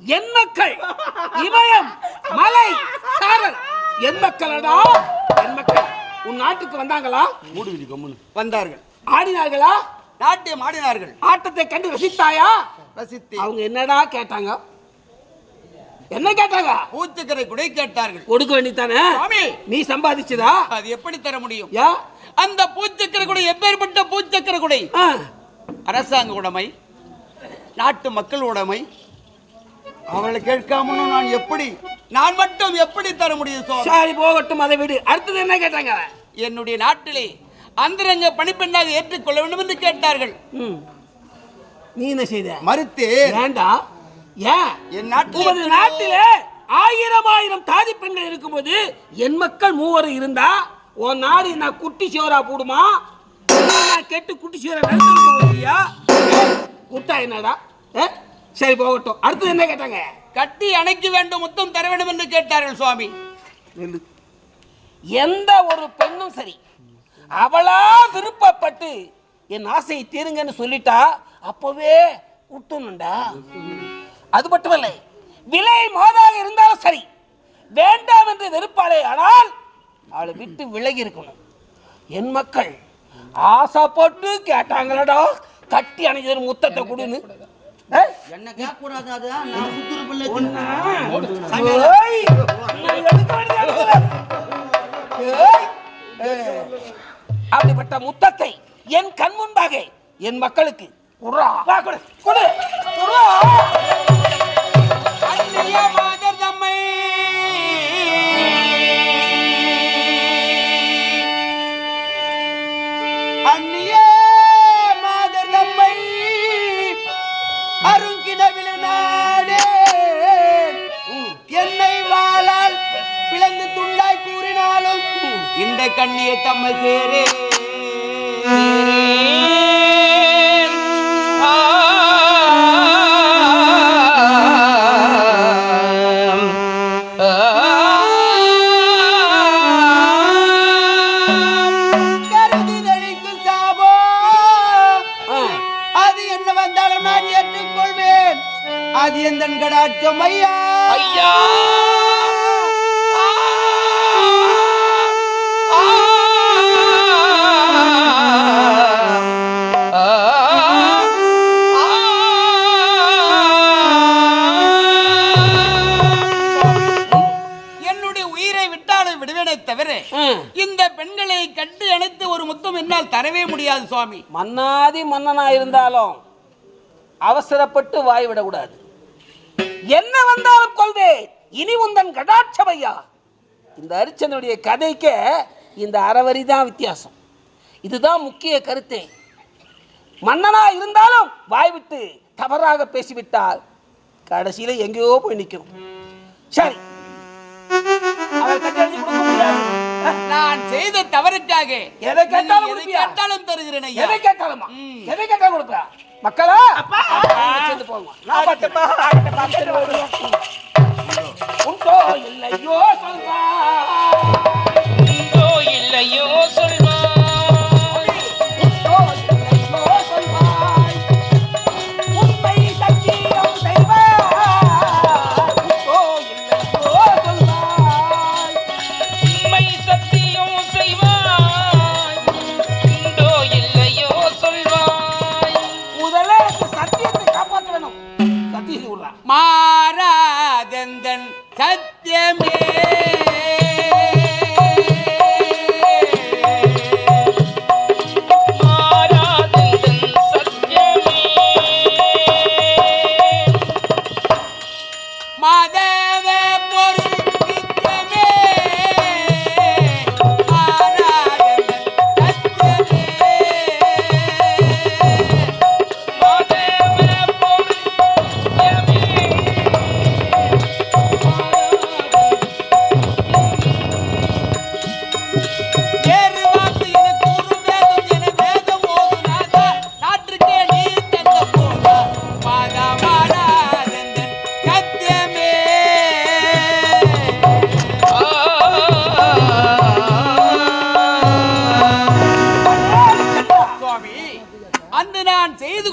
என் மக்கள் இமயம் மலை சாரல். என் மக்களடா என் மக்கள். உன் நாட்டுக்கு வந்தாங்களா? மூடுவிதி கம்முனு. வந்தார்கள். ஆடினார்களா? நாட்டியம் ஆடினார்கள். ஆட்டத்தை கண்டு ரசித்தாயா? ரசித்து அவங்க என்னடா கேட்டாங்க? என்ன கேட்டாங்க? பூச்சக்கரை குடை கேட்டார்கள். கொடுக்க வேண்டித்தானே. நீ சம்பாதிச்சதா? அது எப்படி தர முடியும்? யா? அந்த பூச்சக்கரை குடை எப்பேற்பட்ட பூச்சக்கரை குடை? ஆ, அரசாங்க உடைமை நாட்டு மக்கள் உடைமை அவளை கேட்காமலும் நான் எப்படி நான் மட்டும் எப்படி தர முடியும் சரி போகட்டும் அதை விடு. அடுத்தது என்ன கேட்டாங்க? என்னுடைய நாட்டிலே அந்தரங்க பணிப்பெண்ணாக ஏற்றுக்கொள்ள வேண்டும் என்று கேட்டார்கள். நீ என்ன செய்த? மறுத்து ஏண்டா? ஏன்? என் நாட்டில் நாட்டிலே ஆயிரம் ஆயிரம் தாதி பெண்கள் இருக்கும்போது என் மக்கள் மூவர் இருந்தா? உன் நாடு நான் குட்டி சோறா போடுமா? நான் கெட்டு குட்டி சோறா நிறுத்தி போவியா குட்டா என்னடா? சரி போகட்டும். அடுத்தது என்ன கேட்டாங்க? கட்டி அணைக்க வேண்டும் முத்தம் தர வேண்டும் என்று கேட்டார்கள் சுவாமி. எந்த ஒரு பெண்ணும் சரி அவளா விருப்பப்பட்டு என் ஆசையை தீருங்கன்னு சொல்லிட்டா அப்பவே விட்டுணுண்டா அது மட்டுமல்ல விலை மோதாக இருந்தாலும் சரி வேண்டாம் என்று வெறுப்பாளே ஆனால் அவளை விட்டு விலகி இருக்கணும். என் மக்கள் ஆசைப்பட்டு கேட்டாங்களடா கட்டி அணைஞ்சது முத்தத்தை கொடுன்னு. ஏய், என்ன நான் சுத்துற பிள்ளை ஏய், நான். ஏய், ஏய். அப்படிப்பட்ட முத்தத்தை என் கண் முன்பாக என் மக்களுக்கு. வா, குடு, குடு. தரவே முடியாது சுவாமி. மன்னாதி மன்னனா இருந்தாலும் அவசரப்பட்டு வாய் விடக்கூடாது. என்ன வந்தாலும் கொள்வேன் இனி உந்தன் கடாட்சமையா? இந்த அரிச்சனுடைய கதைக்கு இந்த அறவரி தான் வித்தியாசம். இதுதான் முக்கிய கருத்தே. மன்னனா இருந்தாலும் வாய் விட்டு தவறாக பேசிவிட்டால் கடைசியில எங்கேயோ போய் நிற்கும். சரி. நான் செய்த தவறுக்காக. எதை கேட்டாலும் தருகிறேன் எதை கேட்டாலுமா. எதை கேட்டாலும் கொடுப்பா மக்களா சேர்ந்து போங்க நான் பார்த்துப்பா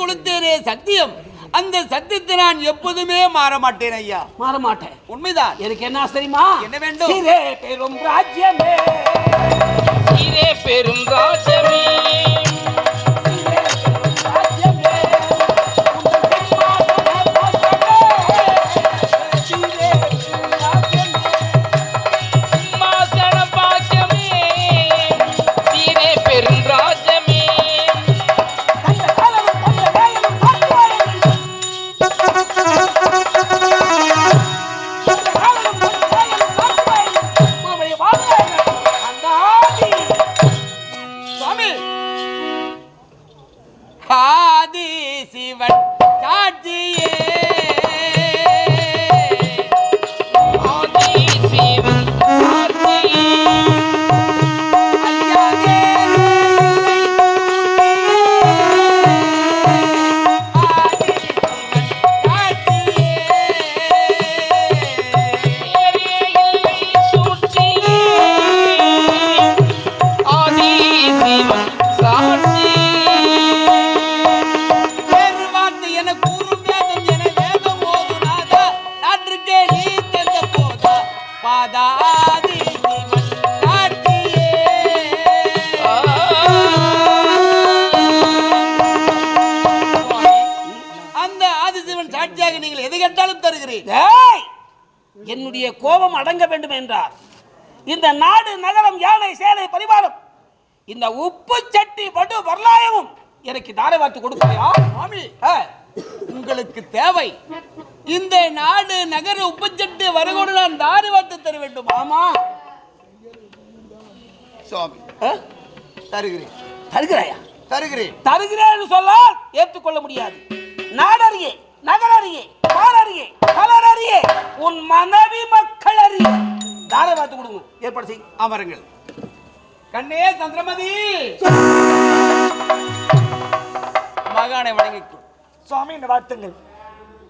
என்னுடைய சத்தியம். அந்த சத்தியத்தை நான் எப்போதுமே மாற மாட்டேன் ஐயா. மாற மாட்டேன் உண்மைதான். எனக்கு என்ன தெரியுமா என்ன வேண்டும்? பெரும் ராஜ்யமே. பெரும் ராஜமே ஏய்! என்னுடைய கோபம் அடங்க வேண்டும் என்றார். இந்த நாடு நகரம் யானை சேலை பரிவாரம் இந்த உப்பு சட்டி வடு வரலாயமும் எனக்கு தாரை வார்த்து கொடுக்கலையா? ஆ, உங்களுக்கு தேவை. இந்த நாடு நகர உப்புச்சட்டு வருகோடு நான் தாரி வார்த்தை தர வேண்டும். ஆமா. சுவாமி? தருகிறேன். தருகிறாயா? தருகிறேன். தருகிறேன்னு சொன்னால் ஏற்றுக்கொள்ள முடியாது. நாடறியே நகரறியே பாரறியே கலரறியே உன் மனைவி மக்கள் அறியே. தாரை வார்த்து கொடுங்க. ஏற்பாடு செய். அமருங்கள் கண்ணே சந்திரமதி. மகானை வணங்கிக்கும் சுவாமி இந்த வாழ்த்துங்கள்.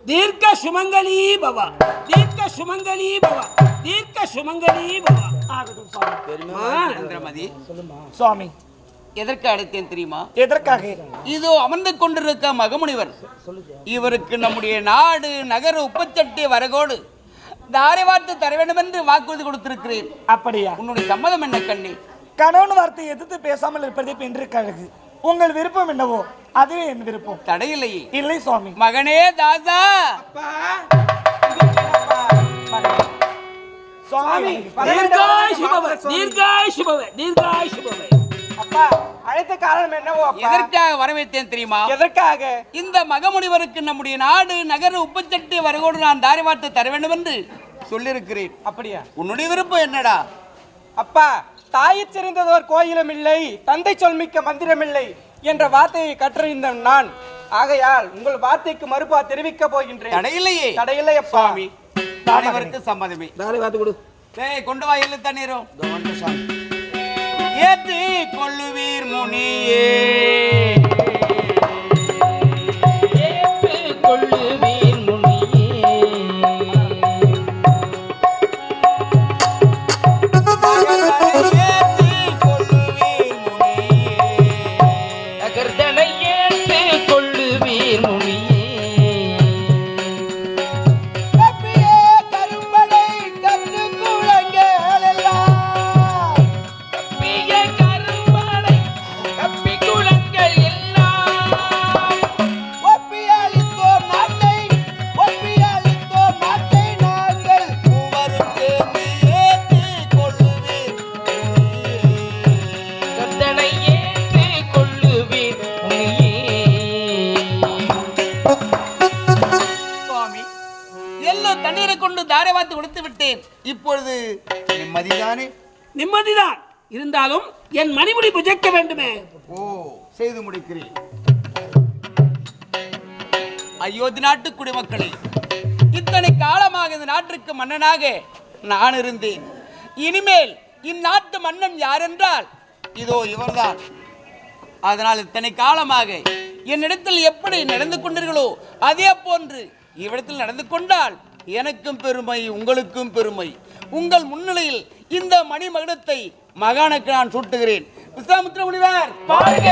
தீர்க்க சுமங்கலி பவா. தீர்க்க சுமங்கலி பவா. தீர்க்க சுமங்கலி பவா. ஆகட்டும் சுவாமி. சந்திரமதி. சுவாமி எதற்கு அழைத்தேன் தெரியுமா? எதற்காக? இதோ அமர்ந்து கொண்டிருக்க மகமுனிவர். இவருக்கு நம்முடைய நாடு நகர உப்புச்சட்டி வரகோடு. தாரை வார்த்தை தர வேண்டும் என்று வாக்குறுதி கொடுத்திருக்கிறேன். அப்படியா? உன்னுடைய சம்மதம் என்ன கண்ணி? கணவன் வார்த்தை எதிர்த்து பேசாமல் இருப்பதே பெண்ணிற்கு அழகு உங்கள் விருப்பம் என்னவோ அதுவே என் விருப்பம். தடையில்லையே. இல்லை சுவாமி. மகனே தாசா! சுவாமி. தீர்காய் சுபவ தீர்காய் சுபவ தீர்காய் சுபவ அப்பா அழைத்த காரணம் என்னவோ எதற்காக வரவேற்றேன் தெரியுமா? எதற்காக? இந்த மகமுனிவருக்கு நம்முடைய நாடு நகர உப்புச்சட்டி வரகோடு நான் தாரை வார்த்தை தர வேண்டும் என்று சொல்லியிருக்கிறேன். அப்படியா? உன்னுடைய விருப்பம் என்னடா? அப்பா தாயைச் சிறந்ததோர் கோயிலும் இல்லை தந்தை சொல் மிக்க மந்திரம் இல்லை என்ற வார்த்தையை கற்றறிந்த நான். ஆகையால் உங்கள் வார்த்தைக்கு மறுப்பா தெரிவிக்க போகின்றேன். தடையில்லையே. தடையில்லை சுவாமி அனைவருக்கும் சம்மதமே. தாரை கொடு. டேய் கொண்டு வா எள்ளு தண்ணீரும். ஏத்தி கொள்ளுவீர் முனியே. தண்ணீரை கொண்டு தாரை வார்த்து கொடுத்து விட்டேன். இப்பொழுது நிம்மதிதானே? நிம்மதிதான். இருந்தாலும் என் மணிமுடி புஜைக்க வேண்டுமே. ஓ செய்து முடிக்கிறேன். அயோத்தி நாட்டு குடிமக்களே இத்தனை காலமாக இந்த நாட்டிற்கு மன்னனாக நான் இருந்தேன். இனிமேல் இந்நாட்டு மன்னன் யார் என்றால் இதோ இவர்தான். அதனால் இத்தனை காலமாக என்னிடத்தில் எப்படி நடந்து கொண்டீர்களோ அதே போன்று இவ்விடத்தில் நடந்து கொண்டால் எனக்கும் பெருமை உங்களுக்கும் பெருமை. உங்கள் முன்னிலையில் இந்த மணிமகுடத்தை மகானுக்கு நான் சூட்டுகிறேன். விஸ்வாமித்திர முனிவர் பாருங்க!